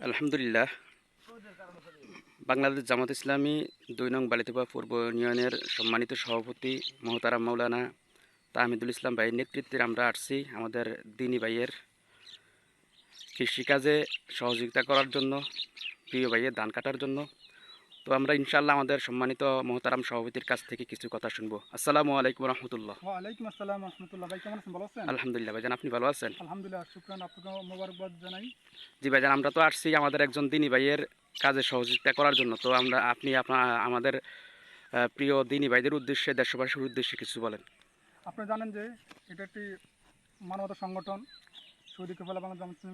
আলহামদুলিল্লাহ। বাংলাদেশ জামাত ইসলামী দুই নং বালিতবা পূর্ব ইউনিয়নের সম্মানিত সভাপতি মহতারাম মাওলানা তাহমিদুল ইসলাম ভাইয়ের নেতৃত্বে আমরা আসছি আমাদের দিনী ভাইয়ের কৃষিকাজে সহযোগিতা করার জন্য প্রিয় ভাইয়ের ধান কাটার জন্য। তো আমরা ইনশাল্লাহ আমাদের সম্মানিত মহতারাম সভাপতির কাছ থেকে কিছু কথা শুনব। আসসালামু আলাইকুম রহমতুল্লাহ। ওয়ালাইকুম আসসালাম রহমতুল্লাহ। ভাই কেমন আছেন? ভালো আছেন? আলহামদুলিল্লাহ ভাইজান আপনি ভালো আছেন? আলহামদুলিল্লাহ শুক্রান। আপনাকে মোবারকবাদ জানাই। জি ভাইজান আমরা তো আসছি আমাদের একজন দিনী ভাইয়ের কাজে সহযোগিতা করার জন্য। তো আমরা আপনি আপনার আমাদের প্রিয় দিনী ভাইদের উদ্দেশ্যে দেশবাসীর উদ্দেশ্যে কিছু বলেন। আপনি জানেন যে এটা একটি মানবতা সংগঠন, সৌদি কফালা বাংলা জামাত।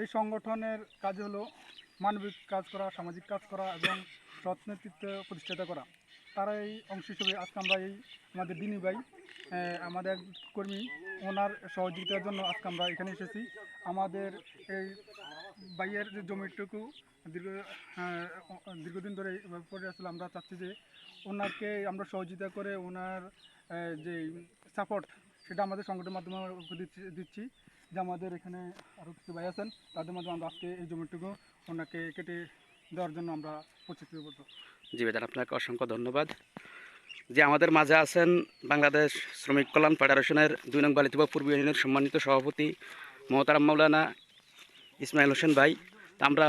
এই সংগঠনের কাজ হলো মানবিক কাজ করা, সামাজিক কাজ করা এবং সৎ নেতৃত্ব প্রতিষ্ঠাতা করা তারা এই অংশ হিসেবে আজকে আমরা এই আমাদের দিনী ভাই আমাদের কর্মী, ওনার সহযোগিতার জন্য আজকে আমরা এখানে এসেছি আমাদের এই ভাইয়ের যে জমিটুকু দীর্ঘ দীর্ঘদিন ধরে পড়ে আসলে আমরা চাচ্ছি যে ওনাকে আমরা সহযোগিতা করে ওনার যে সাপোর্ট সেটা আমাদের সংগঠনের মাধ্যমে দিচ্ছি যে আমাদের এখানে আরও কিছু ভাই আছেন, তাদের মাধ্যমে আমরা আজকে এই জমিটুকু ওনাকে কেটে দেওয়ার জন্য আমরা প্রতিশ্রুতিবদ্ধ জি ভাইজান, আপনাকে অসংখ্য ধন্যবাদ। যে আমাদের মাঝে আছেন বাংলাদেশ শ্রমিক কল্যাণ ফেডারেশনের দুই নং বালিতবা পূর্ব ইউনিয়নের সম্মানিত সভাপতি মহতারাম মাওলানা ইসমাইল হোসেন ভাই। তা আমরা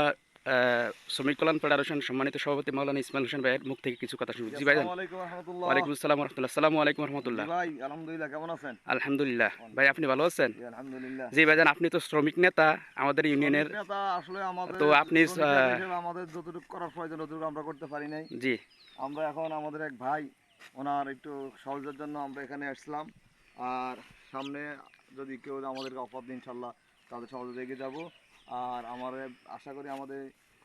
শ্রমিক কল্যাণ ফেডারেশন সম্মানিত সভাপতি মাওলানা ইসমাইল হোসেন ভাইয়ের মুখ থেকে কিছু কথা আলাইকুম রহমতুল্লাহ। ওয়ালাইকুম আসসালাম রহমতুল্লাহ। সালামু আলাইকুম রহমতুল্লাহ। আলহামদুলিল্লাহ কেমন আছেন? আলহামদুলিল্লাহ। ভাই আপনি ভালো আছেন? জি, আলহামদুলিল্লাহ। জি ভাইজান আপনি তো শ্রমিক নেতা আমাদের ইউনিয়নের। তো আপনি, আমাদের যতটুকু করার প্রয়োজন ততটুকু আমরা করতে পারি নাই। জি। আমরা এখন আমাদের এক ভাই ওনার একটু সহজের জন্য আমরা এখানে আসলাম। আর সামনে যদি কেউ আমাদেরকে অফার দিন ইনশাল্লাহ তাদের সহজে এগিয়ে যাব। আর আমার আশা করি আমাদের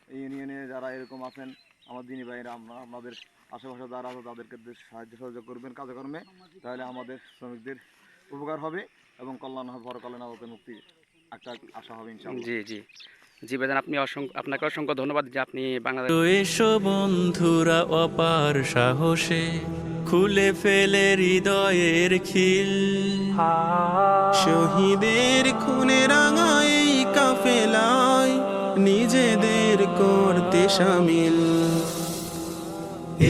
ইউনিয়নে যারা এরকম আছেন আমার দিনী ভাইরা আমরা আমাদের আশেপাশে যারা আছে তাদেরকে সাহায্য সহযোগ করবেন কাজকর্মে। তাহলে আমাদের শ্রমিকদের উপকার হবে এবং কল্যাণ হবে পরকালীন আদালতের মুক্তি একটা আশা হবে ইনশাল্লাহ জি জি। জি ভাইজান আপনি অসংখ্য আপনাকে অসংখ্য ধন্যবাদ যে আপনি বাংলাদেশ এসো বন্ধুরা অপার সাহসে খুলে ফেলে হৃদয়ের খিল। শহীদের খুনে রাঙা এই নিজেদের করতে সামিল।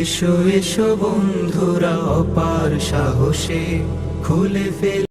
এসো এসো বন্ধুরা অপার সাহসে খুলে ফেলে